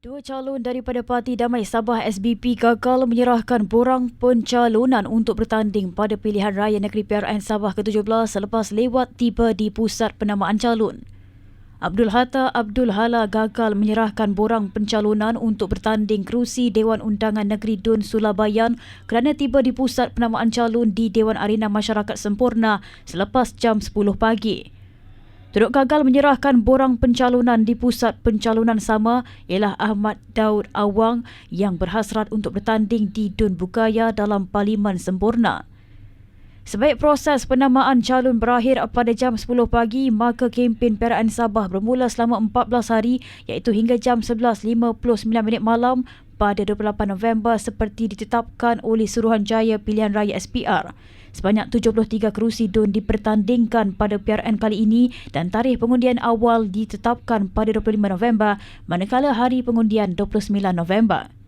Dua calon daripada Parti Damai Sabah SBP gagal menyerahkan borang pencalonan untuk bertanding pada pilihan raya negeri PRN Sabah ke-17 selepas lewat tiba di pusat penamaan calon. Abdul Hatta Abdul Hala gagal menyerahkan borang pencalonan untuk bertanding kerusi Dewan Undangan Negeri Dun Sulabayan kerana tiba di pusat penamaan calon di Dewan Arena Masyarakat Sempurna selepas jam 10 pagi. Turut gagal menyerahkan borang pencalonan di pusat pencalonan sama ialah Ahmad Daud Awang yang berhasrat untuk bertanding di Dun Bukaya dalam Parlimen Sempurna. Sebaik proses penamaan calon berakhir pada jam 10 pagi, maka kempen Peraan Sabah bermula selama 14 hari iaitu hingga jam 11.59 minit malam pada 28 November seperti ditetapkan oleh Suruhanjaya Pilihan Raya SPR. Sebanyak 73 kerusi DUN dipertandingkan pada PRN kali ini dan tarikh pengundian awal ditetapkan pada 25 November manakala hari pengundian 29 November.